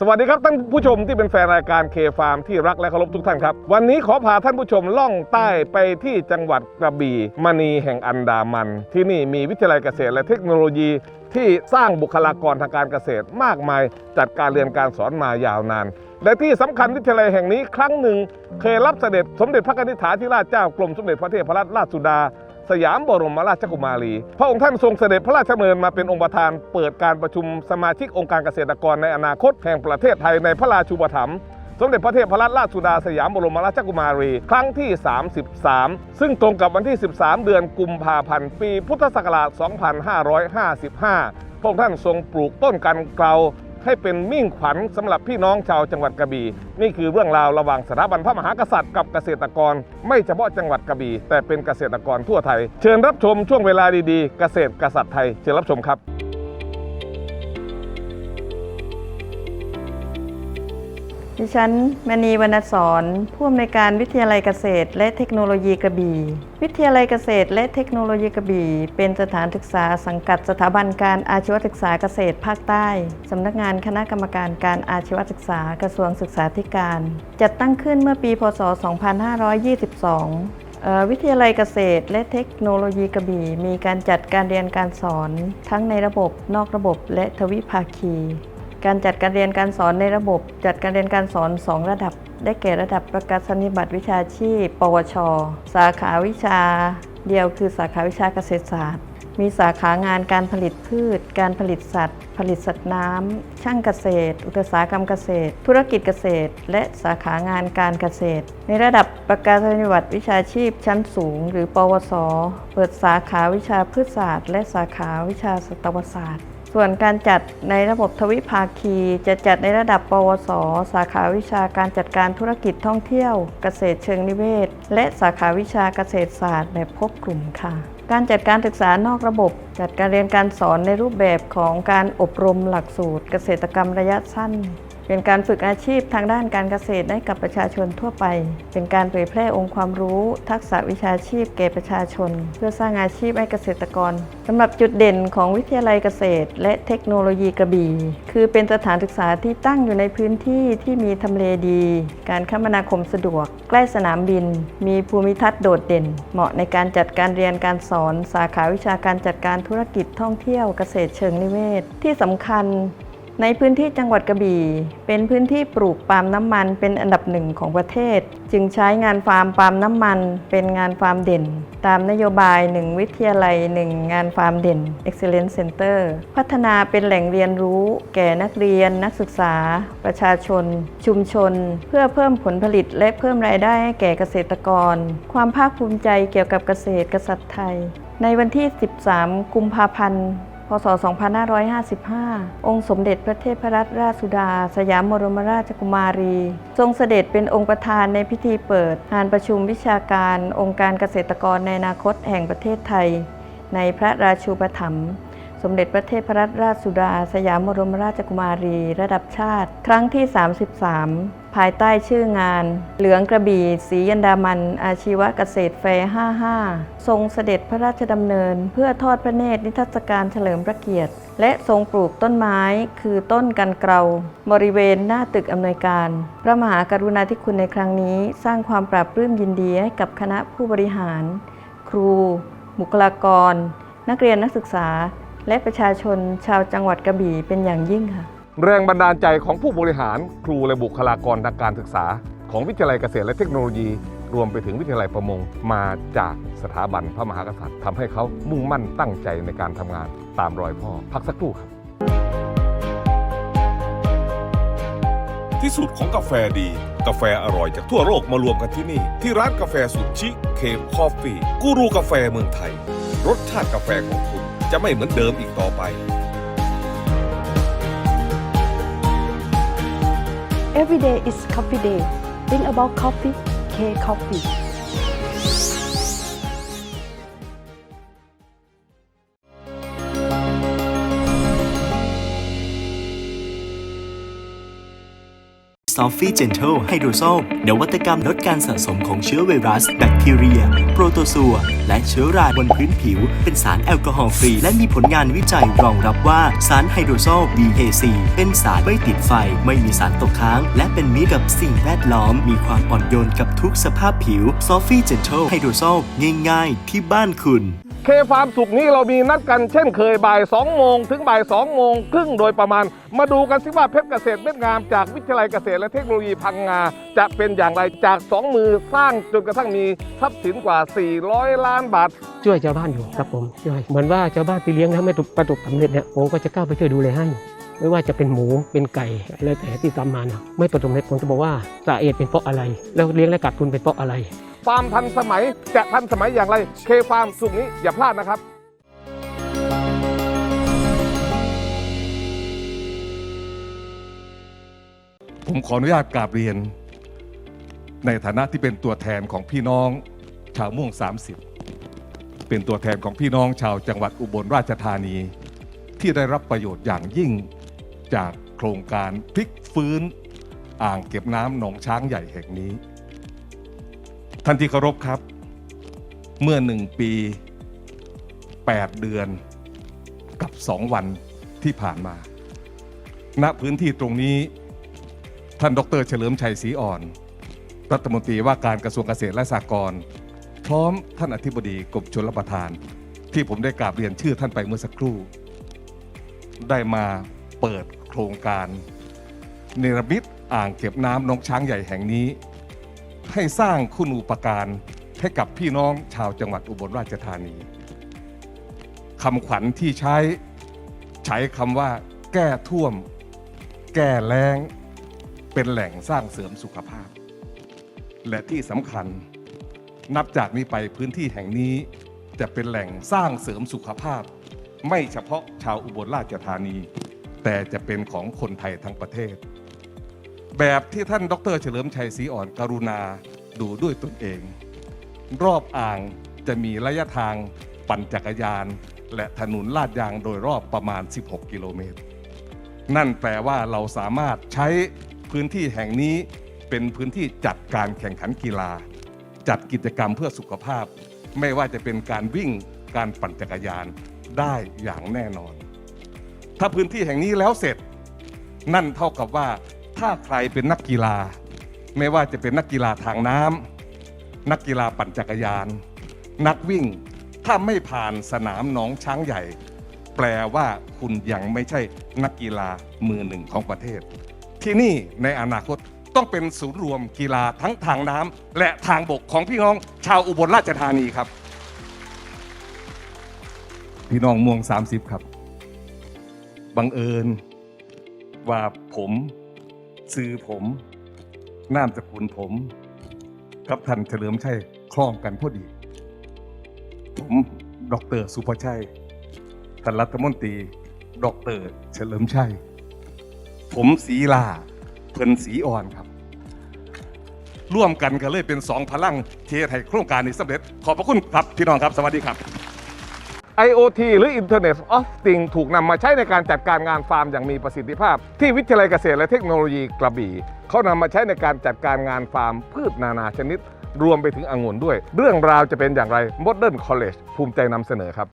สวัสดีครับท่านผู้ชมที่เป็นแฟนรายการเคฟาร์มที่รักและเคารพทุกท่านครับ วันนี้ขอพาท่านผู้ชมล่องใต้ไปที่จังหวัดกระบี่มณีแห่งอันดามัน ที่นี่มีวิทยาลัยเกษตรและเทคโนโลยีที่สร้างบุคลากรทางการเกษตรมากมาย จัดการเรียนการสอนมายาวนาน และที่สำคัญวิทยาลัยแห่งนี้ครั้งหนึ่ง เคยรับเสด็จสมเด็จพระนิธิถาธิราชเจ้ากรมสมเด็จพระเทพรัตนราชสุดา สยามบรมราชกุมารี พระองค์ท่านทรงเสด็จพระราชดำเนินมาเป็นองค์ประธาน เปิดการประชุมสมาชิกองค์การเกษตรกรในอนาคตแห่งประเทศไทยในพระราชูปถัมภ์สมเด็จพระเทพรัตนราชสุดาสยามบรมราชกุมารี ครั้งที่ 33 ซึ่งตรงกับวันที่ 13 เดือนกุมภาพันธ์ ปีพุทธศักราช 2555 พระองค์ท่านทรงปลูกต้นกันเกลา ให้เป็นมิ่งขวัญสำหรับพี่น้องชาวจังหวัดกระบี่นี่คือเรื่องราวระหว่างสถาบันพระมหากษัตริย์กับเกษตรกร ไม่เฉพาะจังหวัดกระบี่แต่เป็นเกษตรกรทั่วไทย เชิญรับชมช่วงเวลาดีๆ เกษตรกษัตริย์ไทยเชิญรับชมครับ ดิฉันมณีวรรณสอนผู้อำนวยการวิทยาลัยเกษตร และเทคโนโลยีกระบี่ วิทยาลัยเกษตร และเทคโนโลยีกระบี่ เป็นสถานศึกษาสังกัดสถาบันการอาชีวศึกษาเกษตรภาคใต้สำนักงานคณะกรรมการการอาชีวศึกษากระทรวงศึกษาธิการ จัดตั้งขึ้นเมื่อปีพศ 2522วิทยาลัยเกษตรและเทคโนโลยีกระบี่ มีการจัดการเรียนการสอน ทั้งในระบบนอกระบบและทวิภาคี การจัดการเรียนการสอนในระบบ จัดการเรียนการสอน 2 ระดับ ได้แก่ระดับประกาศนียบัตรวิชาชีพ ปวช สาขาวิชา เดียวคือสาขาวิชาเกษตรศาสตร์ มีสาขางานการผลิตพืช การผลิตสัตว์ ผลิตสัตว์น้ำ ช่างเกษตร อุตสาหกรรมเกษตร ธุรกิจเกษตร และสาขางานการเกษตร ในระดับประกาศนียบัตรวิชาชีพชั้นสูง หรือ ปวส เปิดสาขาวิชาพืชศาสตร์ และสาขาวิชาสัตวศาสตร์ ส่วนการจัดในระบบทวิภาคีจะจัดในระดับ ปวส สาขาวิชาการจัดการธุรกิจท่องเที่ยวเกษตรเชิงนิเวศ และสาขาวิชาเกษตรศาสตร์แบบพบกลุ่มค่ะ การจัดการศึกษานอกระบบ จัดการเรียนการสอนในรูปแบบของการอบรมหลักสูตรเกษตรกรรมระยะสั้น เป็นการฝึกอาชีพทางด้านการเกษตรให้กับประชาชนทั่วไป เป็นการเผยแพร่องค์ความรู้ ทักษะวิชาชีพแก่ประชาชน เพื่อสร้างอาชีพให้เกษตรกรสำหรับจุดเด่นของวิทยาลัยเกษตร และเทคโนโลยีกระบี่ คือเป็นสถานศึกษาที่ตั้งอยู่ในพื้นที่ที่มีทำเลดี การคมนาคมสะดวก ใกล้สนามบิน มีภูมิทัศน์โดดเด่น เหมาะในการจัดการเรียนการสอน สาขาวิชาการจัดการธุรกิจท่องเที่ยวเกษตรเชิงนิเวศ ที่สำคัญ ในพื้นที่จังหวัดกระบี่ เป็นพื้นที่ปลูกปาล์มน้ำมันเป็นอันดับหนึ่งของประเทศ จึงใช้งานฟาร์มปาล์มน้ำมัน เป็นงานฟาร์มเด่น ตามนโยบาย 1 วิทยาลัย 1 งานฟาร์มเด่น Excellence Center พัฒนาเป็นแหล่งเรียนรู้ แก่นักเรียน นักศึกษา ประชาชน ชุมชน เพื่อเพิ่มผลผลิตและเพิ่มรายได้ให้แก่เกษตรกร ความภาคภูมิใจเกี่ยวกับเกษตรกษัตริย์ไทย ในวันที่ 13 กุมภาพันธ์ พศ 2555 องค์สมเด็จพระเทพรัตนราชสุดา สยามบรมราชกุมารี ทรงเสด็จเป็นองค์ประธานในพิธีเปิดงานประชุมวิชาการองค์การเกษตรกรในอนาคตแห่งประเทศไทย ในพระราชูปถัมภ์สมเด็จพระเทพรัตนราชสุดา สยามบรมราชกุมารี ระดับชาติ ครั้งที่ 33 ภายใต้ชื่องาน เหลืองกระบี่สียันดามัน อาชีวเกษตรแฟร์ 55 ทรงเสด็จพระราชดำเนิน เพื่อทอดพระเนตรนิทรรศการเฉลิมพระเกียรติ และทรงปลูกต้นไม้ คือต้นกันเกลาบริเวณหน้าตึกอำนวยการ พระมหากรุณาธิคุณในครั้งนี้ สร้างความปราบปลื้มยินดีให้กับคณะผู้บริหาร ครู บุคลากร นักเรียนนักศึกษา และประชาชนชาวจังหวัดกระบี่เป็นอย่างยิ่งค่ะ แรงบันดาลใจของผู้บริหารครูและบุคลากรทางการศึกษา ของวิทยาลัยเกษตรและเทคโนโลยี รวมไปถึงวิทยาลัยประมงมาจากสถาบันพระมหากษัตริย์ทำให้เขามุ่งมั่นตั้งใจในการทำงานตามรอยพ่อพักสักครู่ครับ ที่สุดของกาแฟดี กาแฟอร่อยจากทั่วโลกมารวมกันที่นี่ ที่ร้านกาแฟสุดชิคเคฟคอฟฟี่กูรูกาแฟเมืองไทย รสชาติกาแฟของคุณจะไม่เหมือนเดิมอีกต่อไป Every day is coffee day. Think about coffee, K Coffee. ซอฟฟี่เจน t l e ไฮโดรโซลนวัตกรรมลดการสะสมของเชื้อไวรัส แบคทีเรีย โปรโตซัว และเชื้อราบนพื้นผิว เป็นสารแอลกอฮอล์ฟรี และมีผลงานวิจัยรองรับว่าสารไฮโดรโซล BHC เป็นสารไม่ติดไฟ ไม่มีสารตกค้าง และเป็นมิตรกับสิ่งแวดล้อม มีความอ่อนโยนกับทุกสภาพผิวซอฟฟี่เจน t l e ไฮโดรโซลง่ายๆ ที่บ้านคุณ เคฟาร์มสุกนี้เรามีนัดกันเช่นเคยบ่าย 2 โมง ถึงบ่าย 2 โมงครึ่งโดยประมาณ มาดูกันสิว่าเพชรเกษตรเม็ดงามจากวิทยาลัยเกษตรและเทคโนโลยีพังงา จะเป็นอย่างไรจาก 2 มือสร้างจนกระทั่งมีทรัพย์สินกว่า 400 ล้านบาท ช่วยชาวบ้านอยู่ครับผมช่วยเหมือนว่าชาวบ้านไปเลี้ยงแล้วไม่ประสบสำเร็จเนี่ยผมก็จะเข้าไปช่วยดูแลให้ไม่ว่าจะเป็นหมูเป็นไก่อะไรแต่ที่ตามมานะไม่ประสบสำเร็จผมจะบอกว่าสาเหตุเป็นเพราะอะไร แล้วเลี้ยงและขาดทุนเป็นเพราะอะไร ฟาร์มทันสมัยจะทันสมัยอย่างไรเคฟาร์มสุกนี้อย่าพลาดนะครับผมขออนุญาตกราบเรียน ในฐานะที่เป็นตัวแทนของพี่น้อง ชาวม่วง 30 เป็นตัวแทนของพี่น้องชาวจังหวัดอุบลราชธานี ที่ได้รับประโยชน์อย่างยิ่งจากโครงการพลิกฟื้น อ่างเก็บน้ำหนองช้างใหญ่แห่งนี้ ท่านที่เคารพครับ เมื่อหนึ่งปี 8 เดือนกับ2วันที่ผ่านมา ณพื้นที่ตรงนี้ท่านดรเฉลิมชัยศรีอ่อน รัฐมนตรีว่าการกระทรวงเกษตรและสหกรณ์พร้อมท่านอธิบดีกรมชลประทาน ที่ผมได้กราบเรียนชื่อท่านไปเมื่อสักครู่ ได้มาเปิดโครงการ เนรมิตอ่างเก็บน้ำน้องช้างใหญ่แห่งนี้ ให้สร้างคุณูปการให้กับพี่น้องชาวจังหวัดอุบลราชธานีคำขวัญที่ใช้ใช้คำว่า แก้ท่วม แก้แล้ง เป็นแหล่งสร้างเสริมสุขภาพ และที่สำคัญ นับจากนี้ไปพื้นที่แห่งนี้จะเป็นแหล่งสร้างเสริมสุขภาพ ไม่เฉพาะชาวอุบลราชธานี แต่จะเป็นของคนไทยทั้งประเทศ แบบที่ท่านดร เฉลิมชัยศรีอ่อนกรุณาดูด้วยตนเอง รอบอ่างจะมีระยะทางปั่นจักรยาน และถนนลาดยางโดยรอบประมาณ 16 กิโลเมตร นั่นแปลว่าเราสามารถใช้พื้นที่แห่งนี้เป็นพื้นที่จัดการแข่งขันกีฬา จัดกิจกรรมเพื่อสุขภาพ ไม่ว่าจะเป็นการวิ่งการปั่นจักรยานได้อย่างแน่นอน ถ้าพื้นที่แห่งนี้แล้วเสร็จ นั่นเท่ากับว่า ถ้าใครเป็นนักกีฬา ไม่ว่าจะเป็นนักกีฬาทางน้ำนักกีฬาปั่นจักรยาน นักวิ่ง ถ้าไม่ผ่านสนามหนองช้างใหญ่ แปลว่าคุณยังไม่ใช่นักกีฬามือหนึ่งของประเทศ ที่นี่ในอนาคตต้องเป็นศูนย์รวมกีฬาทั้งทางน้ำและทางบกของพี่น้องชาวอุบลราชธานีครับ พี่น้องม่วง 30 ครับ บังเอิญว่าผม ซื้อผมนามสกุลผม กับท่านเฉลิมชัยคล้องกันพอดี ผมดรสุภชัยท่านรัฐมนตรีดอกเตอรเฉลิมชัย ผมสีลาเพิ่นสีอ่อนครับ ร่วมกันก็เลยเป็นสองพลังเทศให้โครงการนี้สำเร็จ ขอบพระคุณครับพี่น้องครับ สวัสดีครับ IoT หรือ Internet of Things ถูกนำมาใช้ในการจัดการงานฟาร์มอย่างมีประสิทธิภาพ ที่วิทยาลัยเกษตรและเทคโนโลยีกระบี่ เขานำมาใช้ในการจัดการงานฟาร์มพืชนานาชนิด รวมไปถึงองุ่นด้วย เรื่องราวจะเป็นอย่างไร Modern College ภูมิใจนำเสนอครับ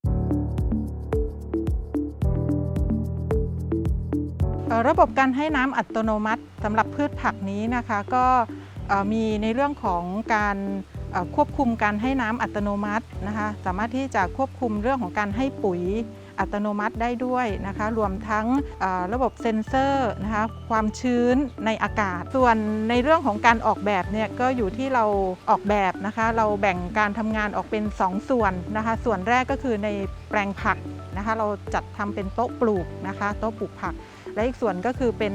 ระบบการให้น้ำอัตโนมัติสำหรับพืชผักนี้นะคะ ก็มีในเรื่องของการ ควบคุมการให้น้ำอัตโนมัตินะคะสามารถที่จะควบคุมเรื่องของการให้ปุ๋ยอัตโนมัติได้ด้วยนะคะ รวมทั้งระบบเซ็นเซอร์นะคะความชื้นในอากาศ ส่วนในเรื่องของการออกแบบเนี่ยก็อยู่ที่เราออกแบบนะคะ เราแบ่งการทำงานออกเป็น 2 ส่วนนะคะ ส่วนแรกก็คือในแปลงผักนะคะ เราจัดทำเป็นโต๊ะปลูกนะคะ โต๊ะปลูกผัก และอีกส่วนก็คือเป็น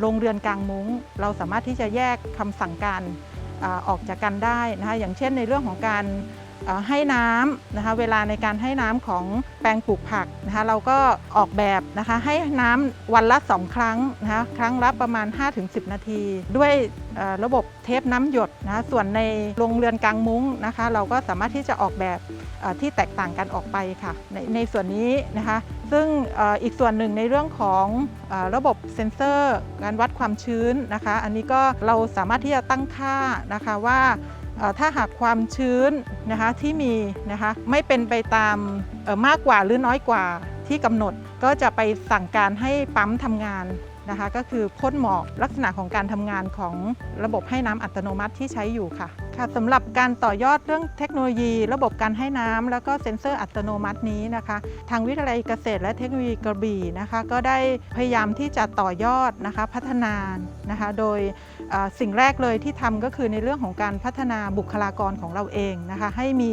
โรงเรือนกลางมุง้ง เราสามารถที่จะแยกคำสั่งการ ออกจากกันได้นะคะอย่างเช่นในเรื่องของการให้น้ำนะคะเวลาในการให้น้ำของแปลงปลูกผักนะคะเราก็ออกแบบนะคะให้น้ำวันละ 2 ครั้งนะคะครั้งละประมาณ 5-10 นาที ด้วยระบบเทปน้ำหยดนะคะส่วนในโรงเรือนกลางมุ้งนะคะเราก็สามารถที่จะออกแบบที่แตกต่างกันออกไปค่ะในในส่วนนี้นะคะ ซึ่งอีกส่วนหนึ่งในเรื่องของระบบเซ็นเซอร์การวัดความชื้นนะคะ อันนี้ก็เราสามารถที่จะตั้งค่านะคะว่าถ้าหากความชื้นนะคะที่มีนะคะไม่เป็นไปตามมากกว่าหรือน้อยกว่าที่กำหนด ก็จะไปสั่งการให้ปั๊มทำงาน นะคะ ก็คือพ่นหมอกลักษณะของการทำงานของระบบให้น้ำอัตโนมัติที่ใช้อยู่ค่ะค่ะสำหรับการต่อยอดเรื่องเทคโนโลยี ระบบการให้น้ำแล้วก็เซ็นเซอร์อัตโนมัตินี้นะคะ ทางวิทยาลัยเกษตรและเทคโนโลยีกระบี่นะคะ ก็ได้พยายามที่จะต่อยอดนะคะพัฒนานะคะ โดยสิ่งแรกเลยที่ทำก็คือในเรื่องของการพัฒนาบุคลากรของเราเองนะคะ ให้มี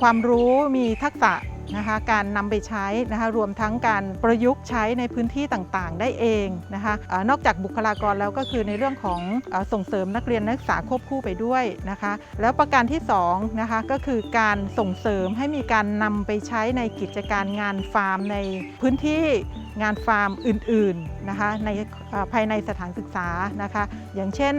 ความรู้มีทักษะ นะคะการนำไปใช้นะคะรวมทั้งการประยุกต์ใช้ในพื้นที่ต่างๆ ได้เองนะคะนอกจากบุคลากรแล้วก็คือในเรื่องของส่งเสริมนักเรียนนักศึกษาควบคู่ไปด้วยนะคะแล้วประการที่2นะคะก็คือการส่งเสริมให้มีการนำไปใช้ในกิจการงานฟาร์มในพื้นที่ งานฟาร์มอื่นๆนะคะในภายในสถานศึกษานะคะ อย่างเช่น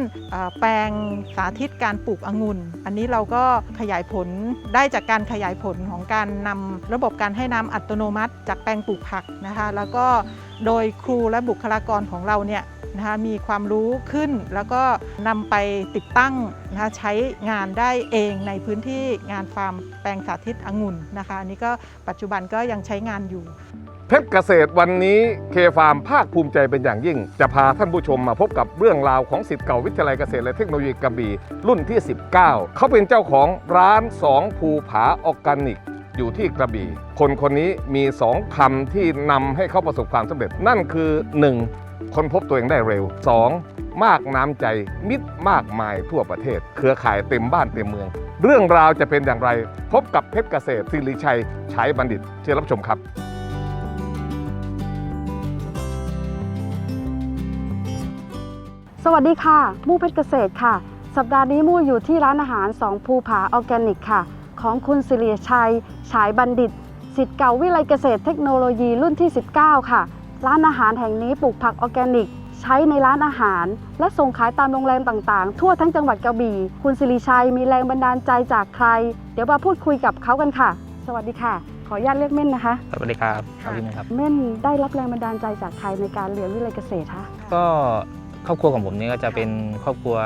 แปลงสาธิตการปลูกองุ่น อันนี้เราก็ขยายผลได้จากการขยายผลของการนำระบบการให้น้ำอัตโนมัติ จากแปลงปลูกผักนะคะ แล้วก็โดยครูและบุคลากรของเราเนี่ยนะคะมีความรู้ขึ้นแล้วก็นำไปติดตั้งนะคะใช้งานได้เองในพื้นที่งานฟาร์มแปลงสาธิตองุ่นนะคะอันนี้ก็ปัจจุบันก็ยังใช้งานอยู่ เพชรเกษตรวันนี้เคฟาร์มภาคภูมิใจเป็นอย่างยิ่ง จะพาท่านผู้ชมมาพบกับเรื่องราวของสิทธิ์เก่าวิทยาลัยเกษตรและเทคโนโลยีกระบี่รุ่นที่ 19 เขาเป็นเจ้าของร้านสองภูผาออร์แกนิก อยู่ที่กระบี่ คนคนนี้มีสองคำที่นำให้เขาประสบความสำเร็จ นั่นคือ 1. คนพบตัวเองได้เร็ว 2. มากน้ำใจมิตรมากมายทั่วประเทศ เครือข่ายเต็มบ้านเต็มเมือง เรื่องราวจะเป็นอย่างไร พบกับเพชรเกษตรศิริชัยฉายบัณฑิตเชิญรับชมครับ สวัสดีค่ะ มู่เพชรเกษตรค่ะ สัปดาห์นี้มู่อยู่ที่ร้านอาหารสองภูผาออร์แกนิกค่ะ ของคุณสิริชัย ฉายบัณฑิตสิทธิ์เก่าวิไลเกษตรเทคโนโลยีรุ่นที่ 19 ค่ะ ร้านอาหารแห่งนี้ปลูกผักออร์แกนิก ใช้ในร้านอาหาร และส่งขายตามโรงแรมต่างๆ ทั่วทั้งจังหวัดกระบี่ คุณสิริชัยมีแรงบันดาลใจจากใคร เดี๋ยวมาพูดคุยกับเขากันค่ะ สวัสดีค่ะ ขออนุญาตเรียกเม่นนะคะสวัสดีครับครับพี่เมย์ครับ เม่นได้รับแรงบันดาลใจจากใครในการเรียนวิไลเกษตรคะก็ ครอบครัวของผมนี่ก็จะเป็นครอบครัว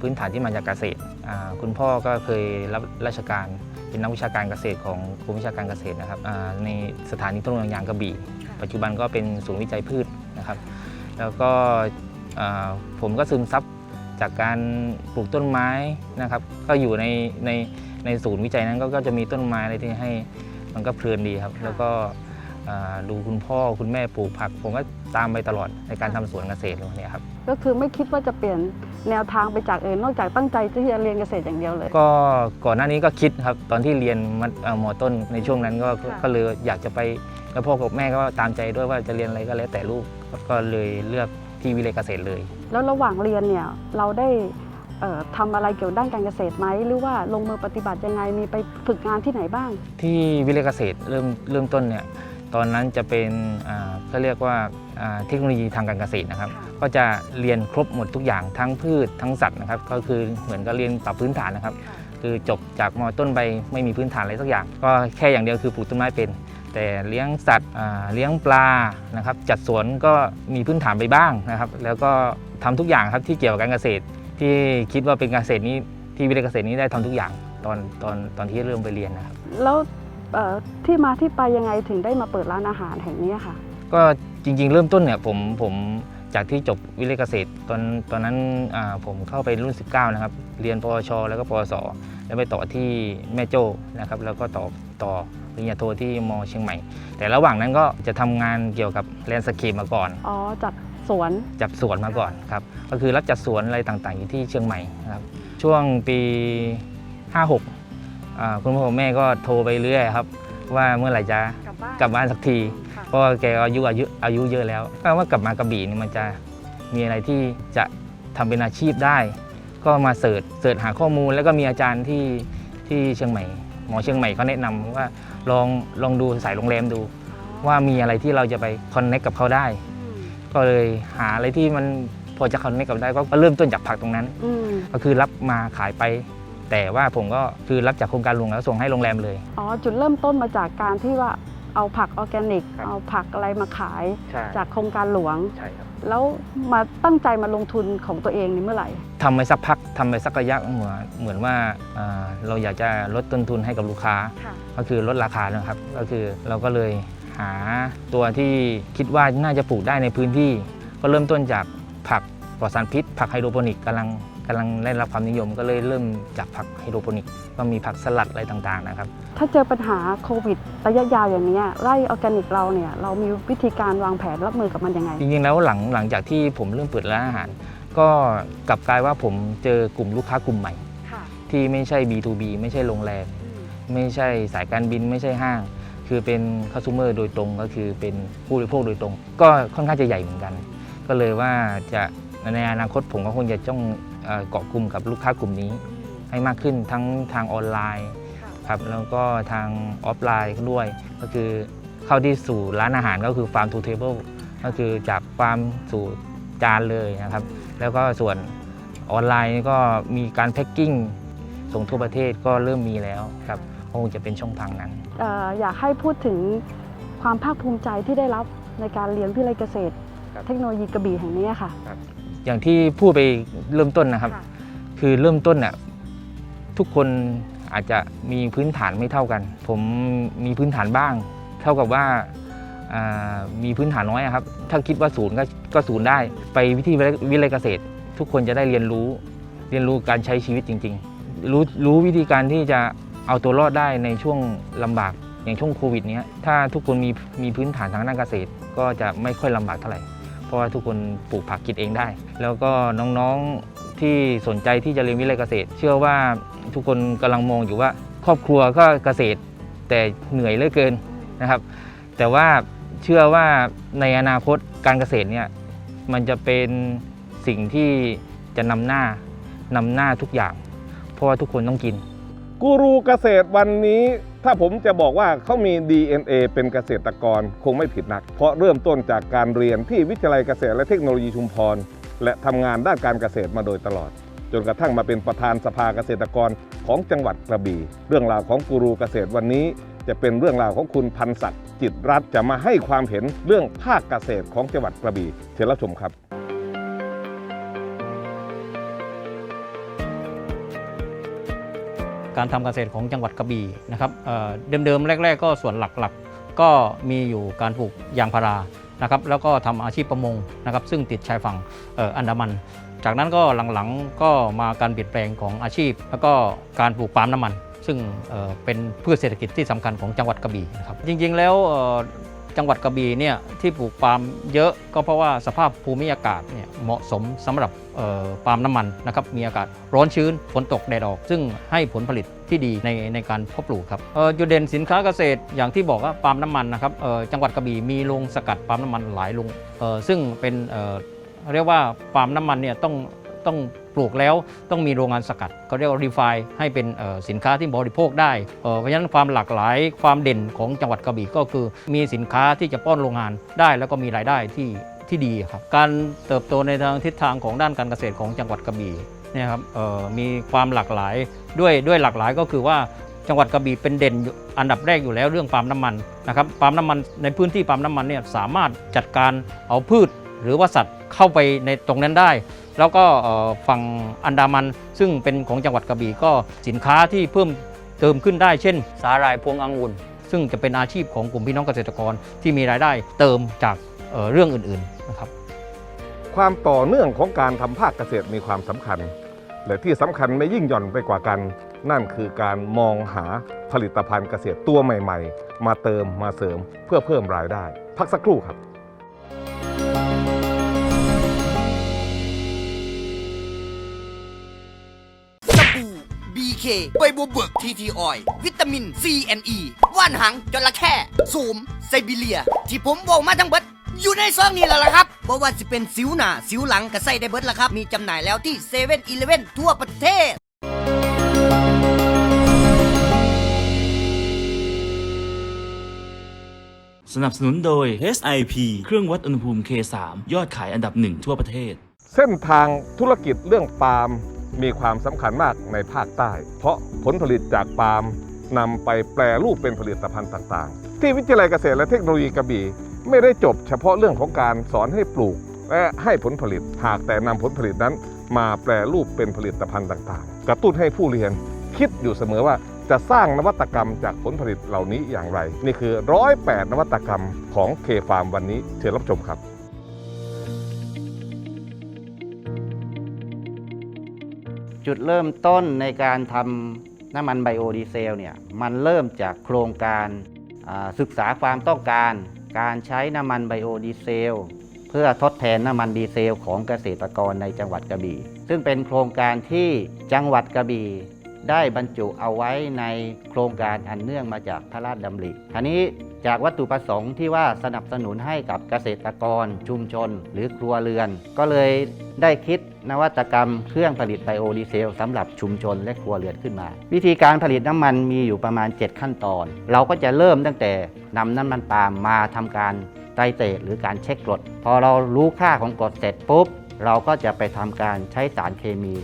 พื้นฐานที่มาจากเกษตรอ่าคุณพ่อก็เคยรับราชการเป็นนักวิชาการเกษตรของกรมวิชาการเกษตรนะครับอ่าในสถานีทดลองยางกระบี่ ปัจจุบันก็เป็นศูนย์วิจัยพืชนะครับ แล้วก็อ่าผมก็ซึมซับจากการปลูกต้นไม้นะครับ ก็อยู่ในในในศูนย์วิจัยนั้นก็ก็จะมีต้นไม้อะไรที่ให้มันก็เพลินดีครับ แล้วก็อ่าดูคุณพ่อคุณแม่ปลูกผัก ผมก็ตามไปตลอดในการทำสวนเกษตรเลยเนี่ยครับ ก็คือไม่คิดว่าจะเปลี่ยนแนวทางไปจากอื่นนอกจากตั้งใจที่จะเรียนเกษตรอย่างเดียวเลย ก็ก่อนหน้านี้ก็คิดครับตอนที่เรียนมัธเอ่อมต้นในช่วงนั้นก็ก็ค่ะก็เลยอยากจะไปแล้วพ่อกับแม่ก็ตามใจด้วยว่าจะเรียนอะไรก็แล้วแต่ลูกก็เลยเลือกที่วิเลยเกษตรเลย แล้วระหว่างเรียนเนี่ยเราได้เอ่อทำอะไรเกี่ยวกับด้านการเกษตรไหมหรือว่าลงมือปฏิบัติยังไงมีไปฝึกงานที่ไหนบ้าง ที่วิเลยเกษตรเริ่มเริ่มต้นเนี่ย ตอนนั้นจะเป็นอ่าก็เรียกว่าอ่าเทคโนโลยีทางการเกษตรนะครับค่ะก็จะเรียนครบหมดทุกอย่างทั้งพืชทั้งสัตว์นะครับ ก็คือเหมือนกับเรียนปรับพื้นฐานนะครับ คือจบจากมต้นไปไม่มีพื้นฐานอะไรสักอย่าง ก็แค่อย่างเดียวคือปลูกต้นไม้เป็น แต่เลี้ยงสัตว์อ่าเลี้ยงปลานะครับ จัดสวนก็มีพื้นฐานไปบ้างนะครับ แล้วก็ทำทุกอย่างครับที่เกี่ยวกับการเกษตร ที่คิดว่าเป็นการเกษตรนี้ที่วิเลยเกษตรนี้ได้ทำทุกอย่างตอนตอนตอนที่เริ่มไปเรียนนะครับแล้วเอ่อ ที่มาที่ไปยังไงถึงได้มาเปิดร้านอาหารแห่งนี้ค่ะ ก็จริงๆ เริ่มต้นเนี่ยผมผมจากที่จบวิเลยเกษตรตอนตอนนั้นอ่าผมเข้าไปรุ่น 19 นะครับ เรียนปวช แล้วก็ปวส แล้วไปต่อที่แม่โจ้นะครับ แล้วก็ต่อต่อปริญญาโทที่มเชียงใหม่ แต่ระหว่างนั้นก็จะทำงานเกี่ยวกับแลนด์สเคปมาก่อน อ๋อ จัดสวน จับสวนมาก่อนครับ ก็คือรับจัดสวนอะไรต่างๆ อยู่ที่เชียงใหม่นะครับ ช่วงปี 56อ่า คุณพ่อคุณแม่ก็โทรไปเรื่อยครับ ว่าเมื่อไหร่จะกลับบ้านกลับบ้านสักทีค่ะเพราะว่าแกก็อายุอายุอายุเยอะแล้วก็ว่ากลับมากระบี่นี่มันจะมีอะไรที่จะทำเป็นอาชีพได้ ก็มาเสิร์ชเสิร์ชหาข้อมูล แล้วก็มีอาจารย์ที่ที่เชียงใหม่ หมอเชียงใหม่เขาแนะนำว่าลองลองดูสายโรงแรมดู ว่ามีอะไรที่เราจะไปคอนเน c t กับเขาได้ ก็เลยหาอะไรที่มันพอจะคอนเน c t กับได้ก็เริ่มต้นจากผักตรงนั้นอืมก็คือรับมาขายไป แต่ว่าผมก็คือรับจากโครงการหลวงแล้วส่งให้โรงแรมเลย อ๋อ จุดเริ่มต้นมาจากการที่ว่าเอาผักออร์แกนิก ครับ เอาผักอะไรมาขายใช่จากโครงการหลวง ใช่ครับแล้วมาตั้งใจมาลงทุนของตัวเองนี่เมื่อไหร่ ทำไปสักพักทำไปสักระยะเหมือนเหมือนว่าอ่าเราอยากจะลดต้นทุนให้กับลูกค้า ค่ะ ก็คือลดราคานะครับ ก็คือเราก็เลยหาตัวที่คิดว่าน่าจะปลูกได้ในพื้นที่ ก็เริ่มต้นจากผักปลอดสารพิษ ผักไฮโดรโปนิกกำลัง กำลังได้รับความนิยมก็เลยเริ่มจากผักไฮโดรโปนิกก็มีผักสลัดอะไรต่างๆนะครับ ถ้าเจอปัญหาโควิดระยะยาวอย่างเนี้ยไร่ออร์แกนิกเราเนี่ยเรามีวิธีการวางแผนรับมือกับมันยังไง จริงๆแล้วหลังหลังจากที่ผมเริ่มเปิดร้านอาหาร ก็กลับกลายว่าผมเจอกลุ่มลูกค้ากลุ่มใหม่ค่ะที่ไม่ใช่ B2B ไม่ใช่โรงแรม ไม่ใช่สายการบินไม่ใช่ห้าง คือเป็นค u s t o m e r โดยตรงก็คือเป็นผู้บริโภคโดยตรง ก็ค่อนข้างจะใหญ่เหมือนกัน ก็เลยว่าจะในอนาคตผมก็คงจะต้อง เอ่อเกาะกลุ่มกับลูกค้ากลุ่มนี้ ให้มากขึ้นทั้งทางออนไลน์ครับแล้วก็ทางออฟไลน์ด้วย ก็คือเข้าที่สู่ร้านอาหารก็คือ farm to table ก็คือจากฟาร์มสู่จานเลยนะครับ แล้วก็ส่วนออนไลน์นี่ก็มีการแพ็กกิ้งส่งทั่วประเทศก็เริ่มมีแล้วครับคงจะเป็นช่องทางนั้นเอ่ออยากให้พูดถึงความภาคภูมิใจที่ได้รับในการเรียนวิทยาลัยเกษตรครับเทคโนโลยีกระบี่แห่งนี้ค่ะ อย่างที่พูดไปเริ่มต้นนะครับค่ะคือเริ่มต้นน่ะทุกคนอาจจะมีพื้นฐานไม่เท่ากัน ผมมีพื้นฐานบ้าง เท่ากับว่าอ่ามีพื้นฐานน้อยอะครับ ถ้าคิดว่าศูนย์ก็ก็ศูนย์ได้ ไปวิธีวิทยาเกษตร ทุกคนจะได้เรียนรู้ เรียนรู้การใช้ชีวิตจริง ๆ รู้รู้วิธีการที่จะเอาตัวรอดได้ในช่วงลำบากอย่างช่วงโควิดเนี้ยถ้าทุกคนมีมีพื้นฐานทางด้านเกษตร ก็จะไม่ค่อยลำบากเท่าไหร่ เพราะว่าทุกคนปลูกผักกินเองได้ แล้วก็น้องๆที่สนใจที่จะเรียนวิทยาเกษตร เชื่อว่าทุกคนกำลังมองอยู่ว่าครอบครัวก็เกษตรแต่เหนื่อยเหลือเกินนะครับ แต่ว่าเชื่อว่าในอนาคตการเกษตรเนี่ยมันจะเป็นสิ่งที่จะนำหน้านำหน้าทุกอย่าง เพราะว่าทุกคนต้องกิน กูรูเกษตรวันนี้ ถ้าผมจะบอกว่าเขามี DNA เป็นเกษตรกรคงไม่ผิดนัก เพราะเริ่มต้นจากการเรียนที่วิทยาลัยเกษตรและเทคโนโลยีชุมพร และทำงานด้านการเกษตรมาโดยตลอด จนกระทั่งมาเป็นประธานสภาเกษตรกรของจังหวัดกระบี่ เรื่องราวของกูรูเกษตรวันนี้ จะเป็นเรื่องราวของคุณพันศักดิ์จิตรัตน์จะมาให้ความเห็นเรื่องภาคเกษตรของจังหวัดกระบี่เชิญรับชมครับ การทำเกษตรของจังหวัดกระบี่นะครับเเดิมๆแรก ๆ ก็ส่วนหลักๆ ก็มีอยู่การปลูกยางพารานะครับแล้วก็ทำอาชีพประมงนะครับซึ่งติดชายฝั่งอ,อันดามัน จากนั้นก็หลังๆก็มาการเปลี่ยนแปลงของอาชีพ แล้วก็การปลูกปาล์มน้ำมัน ซึ่งเเป็นพืชเศรษฐกิจที่สำคัญของจังหวัดกระบี่นะครับจริงๆแล้ว จังหวัดกระบี่เนี่ยที่ปลูกปาล์มเยอะก็เพราะว่าสภาพภูมิอากาศเนี่ยเหมาะสมสำหรับปาล์มน้ำมันนะครับมีอากาศร้อนชื้นฝนตกแดดออก ซึ่งให้ผลผลิตที่ดีในในการเพาะปลูกครับจุดเด่นสินค้าเกษตรอย่างที่บอกว่าปาล์มน้ำมันนะครับจังหวัดกระบี่มีโรงสกัดปาล์มน้ำมันหลายโรงซึ่งเป็นเอ่อเรียกว่าปาล์มน้ำมันเนี่ยต้อง ต้องปลูกแล้วต้องมีโรงงานสกัดเขาเรียกว่ารีไฟให้เป็นสินค้าที่บริโภคได้ เพราะฉะนั้นความหลากหลายความเด่นของจังหวัดกระบี่ก็คือ มีสินค้าที่จะป้อนโรงงานได้ แล้วก็มีรายได้ที่ที่ดีครับการเติบโตในทางทิศทางของด้านการเกษตรของจังหวัดกระบี่เนี่ยครับมีความหลากหลายด้วยด้วยหลากหลายก็คือว่าจังหวัดกระบี่เป็นเด่นอยู่อันดับแรกอยู่แล้วเรื่องปาล์มน้ำมันนะครับปาล์มน้ำมันในพื้นที่ปาล์มน้ำมันเนี่ยสามารถจัดการเอาพืชหรือว่าสัตว์เข้าไปในตรงนั้นได้ แล้วก็ฝั่งอันดามันซึ่งเป็นของจังหวัดกระบี่ก็สินค้าที่เพิ่มเติมขึ้นได้เช่น สาหร่ายพวงองุ่นซึ่งจะเป็นอาชีพของกลุ่มพี่น้องเกษตรกรที่มีรายได้เติมจากเเรื่องอื่นๆนะครับความต่อเนื่องของการทำภาคเกษตรมีความสำคัญ และที่สำคัญไม่ยิ่งหย่อนไปกว่ากัน นั่นคือการมองหาผลิตภัณฑ์เกษตรตัวใหม่ ๆ มาเติมมาเสริมเพื่อเพิ่มรายได้ พักสักครู่ครับ เใบบัวเบิกทีทีออย วิตามินซีแอนอีว่านหางจระเข้สูมไซบีเรีย ที่ผมบอกมาทั้งเบิดอยู่ในซองนี้แล้วล่ะครับบอกว่าจะเป็นสิวหนาสิวหลังกระไส่ได้เบิดล่ะครับ มีจำหน่ายแล้วที่เซเว่นอีเลเว่นทั่วประเทศสนับสนุนโดย SIP เครื่องวัดอุณหภูมิ K3 ยอดขายอันดับหนึ่งทั่วประเทศ เส้นทางธุรกิจเรื่องปาล์ม มีความสำคัญมากในภาคใต้ เพราะผลผลิตจากปาล์มนำไปแปรรูปเป็นผลิตภัณฑ์ต่างๆ ที่วิทยาลัยเกษตรและเทคโนโลยีกระบี่ไม่ได้จบเฉพาะเรื่องของการสอนให้ปลูก และให้ผลผลิตหากแต่นำผลผลิตนั้น มาแปรรูปเป็นผลิตภัณฑ์ต่างๆ กระตุ้นให้ผู้เรียนคิดอยู่เสมอว่าจะสร้างนวัตกรรมจากผลผลิตเหล่านี้อย่างไร นี่คือร้อยแปดนวัตกรรมของเคฟาร์มวันนี้เชิญรับชมครับ จุดเริ่มต้นในการทำน้ำมันไบโอดีเซลเนี่ยมันเริ่มจากโครงการศึกษาความต้องการ การใช้น้ำมันไบโอดีเซลเพื่อทดแทนน้ำมันดีเซลของเกษตรกรในจังหวัดกระบี่ ซึ่งเป็นโครงการที่จังหวัดกระบี่ได้บรรจุเอาไว้ในโครงการอันเนื่องมาจากพระราชดำริทีนี้ จากวัตถุประสงค์ที่ว่าสนับสนุนให้กับเกษตรกร ชุมชน หรือครัวเรือน ก็เลยได้คิดนวัตกรรมเครื่องผลิตไบโอดีเซลสำหรับชุมชนและครัวเรือนขึ้นมา วิธีการผลิตน้ำมันมีอยู่ประมาณ 7 ขั้นตอน เราก็จะเริ่มตั้งแต่นำน้ำมันปาล์มมาทำการไตรเตรหรือการเช็คกรด พอเรารู้ค่าของกรดเสร็จปุ๊บ เราก็จะไปทำการใช้สารเคมี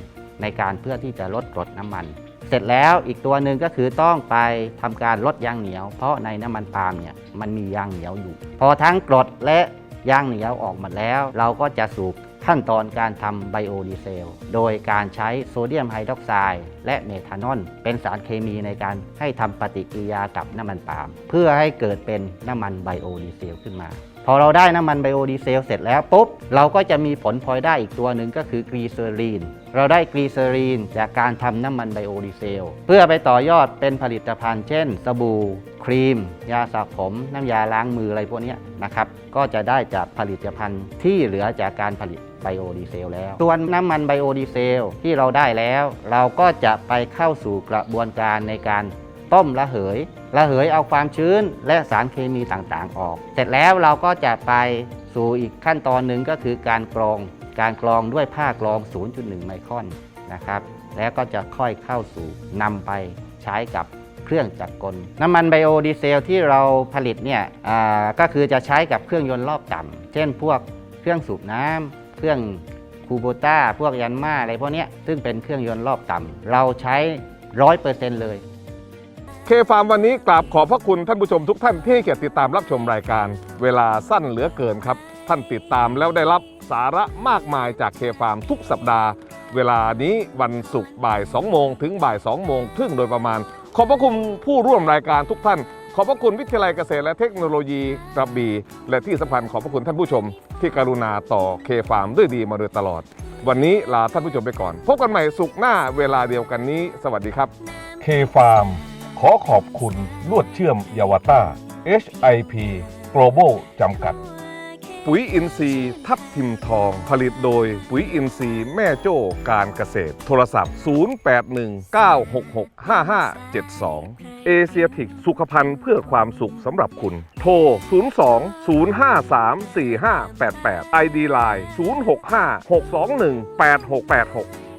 ในการเพื่อที่จะลดกรดน้ำมัน เสร็จแล้วอีกตัวหนึ่งก็คือต้องไปทำการลดยางเหนียว เพราะในน้ำมันปาล์มเนี่ยมันมียางเหนียวอยู่ พอทั้งกรดและยางเหนียวออกหมดแล้ว เราก็จะสู่ขั้นตอนการทำไบโอดีเซล โดยการใช้โซเดียมไฮดรอกไซด์และเมทานอลเป็นสารเคมีในการให้ทำปฏิกิริยากับน้ำมันปาล์มเพื่อให้เกิดเป็นน้ำมันไบโอดีเซลขึ้นมา พอเราได้น้ำมันไบโอดีเซลเสร็จแล้วปุ๊บ เราก็จะมีผลพลอยได้อีกตัวหนึ่งก็คือกรีเซอรีน เราได้กรีเซอรีนจากการทำน้ำมันไบโอดีเซล เพื่อไปต่อยอดเป็นผลิตภัณฑ์ เช่น สบู่ ครีม ยาสระผม น้ำยาล้างมืออะไรพวกนี้นะครับ ก็จะได้จากผลิตภัณฑ์ที่เหลือจากการผลิตไบโอดีเซลแล้ว ส่วนน้ำมันไบโอดีเซลที่เราได้แล้ว เราก็จะไปเข้าสู่กระบวนการในการ ต้มระเหย ระเหยเอาความชื้นและสารเคมีต่างๆออก เสร็จแล้วเราก็จะไปสู่อีกขั้นตอนหนึ่งก็คือการกรอง การกรองด้วยผ้ากรอง 0.1 ไมครอนนะครับ แล้วก็จะค่อยเข้าสู่นำไปใช้กับเครื่องจักรกล น้ำมันไบโอดีเซลที่เราผลิตเนี่ยก็คือจะใช้กับเครื่องยนต์รอบต่ำเช่นพวกเครื่องสูบน้ำเครื่องคูโบต้า พวกยันมาอะไรพวกเนี้ยซึ่งเป็นเครื่องยนต์รอบต่ำเราใช้ร้อยเปอร์เซ็นต์เลย เคฟาร์มวันนี้กราบขอบพระคุณท่านผู้ชมทุกท่านที่เกียรติดตามรับชมรายการ เวลาสั้นเหลือเกินครับ ท่านติดตามแล้วได้รับสาระมากมายจากเคฟาร์มทุกสัปดาห์ เวลานี้วันศุกร์บ่าย 2 โมงถึงบ่าย 2 โมงครึ่งโดยประมาณ ขอบพระคุณผู้ร่วมรายการทุกท่าน ขอบพระคุณวิทยาลัยเกษตรและเทคโนโลยีกระบี่และที่สำคัญขอบพระคุณท่านผู้ชม ที่กรุณาต่อเคฟาร์มด้วยดีมาโดยตลอด วันนี้ลาท่านผู้ชมไปก่อน พบกันใหม่สุกร์หน้าเวลาเดียวกันนี้ สวัสดีครับเคฟาร์ม อขอบคุณลวดเชื่อมยาวต้า HIP Global จำกัด ปุ๋ยอินทรีย์ทับทิมทองผลิตโดยปุ๋ยอินทรีย์แม่โจ้การเกษตร โทรศัพท์ 0819665572 เอเชียทิกสุขภัณฑ์เพื่อความสุขสำหรับคุณ โทร 02-053-4588 ID Line 065-621-8686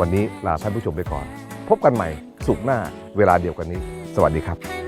วันนี้ลาท่านผู้ชมไปก่อน พบกันใหม่สุขหน้าเวลาเดียวกันนี้ สวัสดีครับ